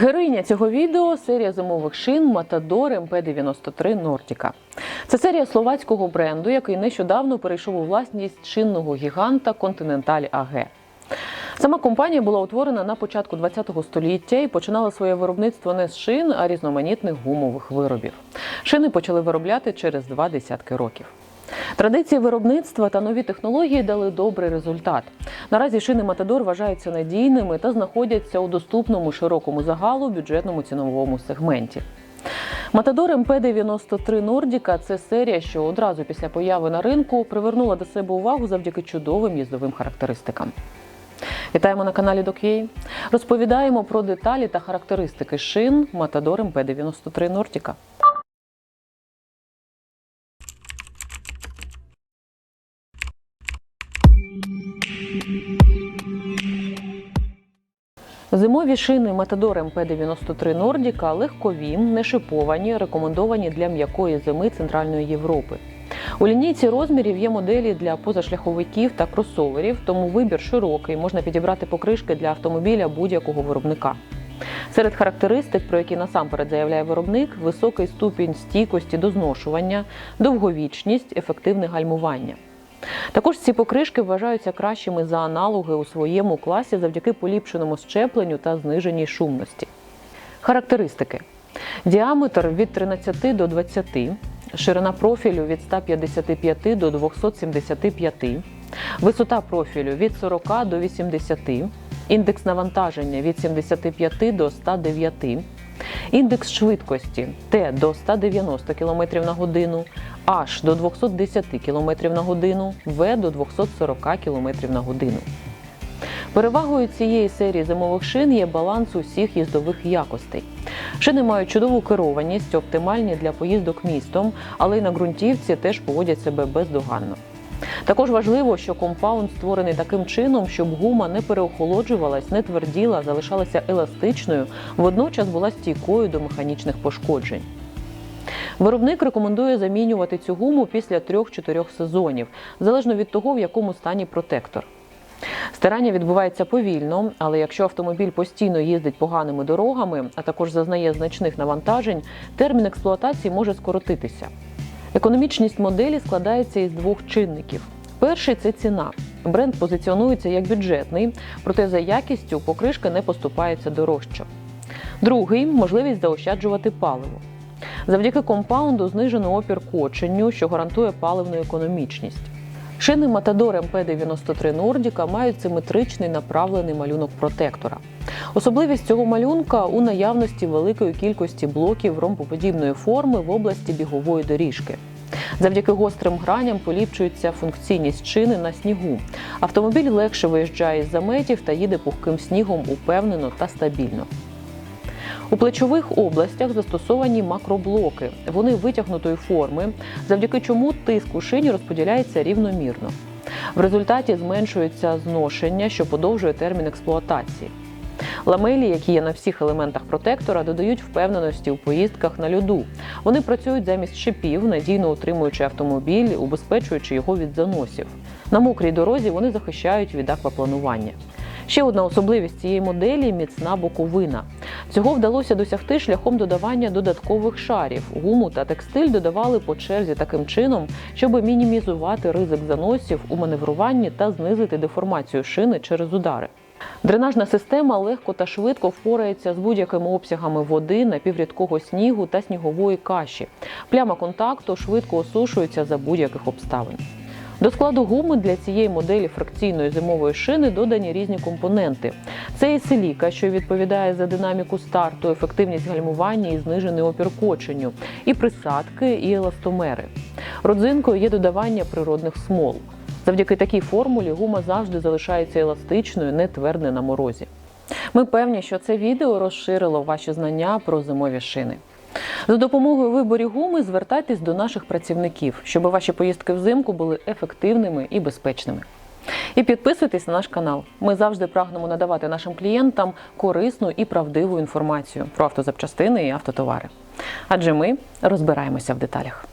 Героїня цього відео серія зимових шин Матадор МП-93 Нортіка. Це серія словацького бренду, який нещодавно перейшов у власність шинного гіганта Continental AG. Сама компанія була утворена на початку ХХ століття і починала своє виробництво не з шин, а різноманітних гумових виробів. Шини почали виробляти через два десятки років. Традиції виробництва та нові технології дали добрий результат. Наразі шини Матадор вважаються надійними та знаходяться у доступному широкому загалу бюджетному ціновому сегменті. Матадор МП-93 Нордіка це серія, що одразу після появи на ринку привернула до себе увагу завдяки чудовим їздовим характеристикам. Вітаємо на каналі Док'єй. Розповідаємо про деталі та характеристики шин Матадор МП-93 Нортіка. Зимові шини Matador МП-93 Нордіка легкові, не шиповані, рекомендовані для м'якої зими Центральної Європи. У лінійці розмірів є моделі для позашляховиків та кросоверів, тому вибір широкий, можна підібрати покришки для автомобіля будь-якого виробника. Серед характеристик, про які насамперед заявляє виробник, високий ступінь стійкості до зношування, довговічність, ефективне гальмування. Також ці покришки вважаються кращими за аналоги у своєму класі завдяки поліпшеному щепленню та зниженій шумності. Характеристики: діаметр від 13 до 20, ширина профілю від 155 до 275, висота профілю від 40 до 80, індекс навантаження від 75 до 109, індекс швидкості Т до 190 км на годину, H до 210 км на годину, В до 240 км на годину. Перевагою цієї серії зимових шин є баланс усіх їздових якостей. Шини мають чудову керованість, оптимальні для поїздок містом, але й на ґрунтівці теж поводять себе бездоганно. Також важливо, що компаунд створений таким чином, щоб гума не переохолоджувалась, не тверділа, залишалася еластичною, водночас була стійкою до механічних пошкоджень. Виробник рекомендує замінювати цю гуму після 3-4 сезонів, залежно від того, в якому стані протектор. Стирання відбувається повільно, але якщо автомобіль постійно їздить поганими дорогами, а також зазнає значних навантажень, термін експлуатації може скоротитися. Економічність моделі складається із двох чинників. Перший це ціна. Бренд позиціонується як бюджетний, проте за якістю покришка не поступається дорожче. Другий можливість заощаджувати паливо. Завдяки компаунду знижено опір коченню, що гарантує паливну економічність. Шини Matador МП-93 Нордіка мають симетричний направлений малюнок протектора. Особливість цього малюнка у наявності великої кількості блоків ромбоподібної форми в області бігової доріжки. Завдяки гострим граням поліпшується функційність шини на снігу. Автомобіль легше виїжджає з заметів та їде пухким снігом упевнено та стабільно. У плечових областях застосовані макроблоки. Вони витягнутої форми, завдяки чому тиск у шині розподіляється рівномірно. В результаті зменшується зношення, що подовжує термін експлуатації. Ламелі, які є на всіх елементах протектора, додають впевненості у поїздках на льоду. Вони працюють замість шипів, надійно утримуючи автомобіль, убезпечуючи його від заносів. На мокрій дорозі вони захищають від аквапланування. Ще одна особливість цієї моделі міцна боковина. Цього вдалося досягти шляхом додавання додаткових шарів. Гуму та текстиль додавали по черзі таким чином, щоб мінімізувати ризик заносів у маневруванні та знизити деформацію шини через удари. Дренажна система легко та швидко впорається з будь-якими обсягами води, напіврідкого снігу та снігової каші. Пляма контакту швидко осушується за будь-яких обставин. До складу гуми для цієї моделі фракційної зимової шини додані різні компоненти. Це і силіка, що відповідає за динаміку старту, ефективність гальмування і знижений опір коченню, і присадки, і еластомери. Родзинкою є додавання природних смол. Завдяки такій формулі гума завжди залишається еластичною, не тверде на морозі. Ми певні, що це відео розширило ваші знання про зимові шини. За допомогою виборів гуми звертайтесь до наших працівників, щоб ваші поїздки взимку були ефективними і безпечними. І підписуйтесь на наш канал. Ми завжди прагнемо надавати нашим клієнтам корисну і правдиву інформацію про автозапчастини і автотовари. Адже ми розбираємося в деталях.